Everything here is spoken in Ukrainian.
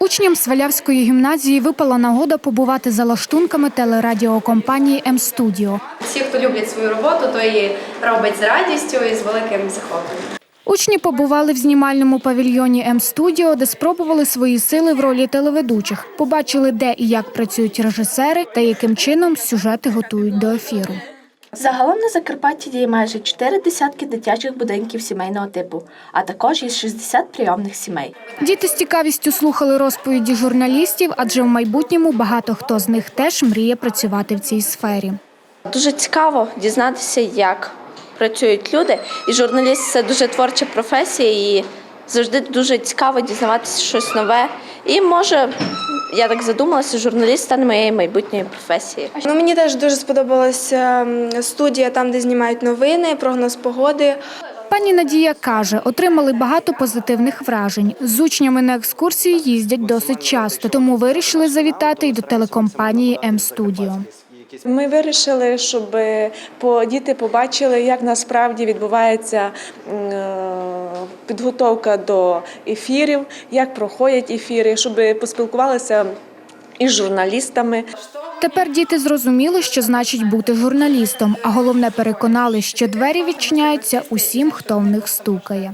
Учням Свалявської гімназії випала нагода побувати за лаштунками телерадіокомпанії М-студіо. Всі, хто люблять свою роботу, то її робить з радістю і з великим захопленням. Учні побували в знімальному павільйоні М-студіо, де спробували свої сили в ролі телеведучих. Побачили, де і як працюють режисери та яким чином сюжети готують до ефіру. Загалом на Закарпатті діє майже чотири десятки дитячих будинків сімейного типу, а також є 60 прийомних сімей. Діти з цікавістю слухали розповіді журналістів, адже в майбутньому багато хто з них теж мріє працювати в цій сфері. Дуже цікаво дізнатися, як працюють люди. І журналіст це дуже творча професія, і завжди дуже цікаво дізнаватися щось нове. І може, я так задумалася, журналіст стане моєю майбутньою професією. Ну, мені теж дуже сподобалася студія, там, де знімають новини, прогноз погоди. Пані Надія каже, отримали багато позитивних вражень. З учнями на екскурсії їздять досить часто, тому вирішили завітати й до телекомпанії М-студіо. Ми вирішили, щоб по- діти побачили, як насправді відбувається е, підготовка до ефірів, як проходять ефіри, щоб поспілкувалися із журналістами. Тепер діти зрозуміли, що значить бути журналістом, а головне переконали, що двері відчиняються усім, хто в них стукає.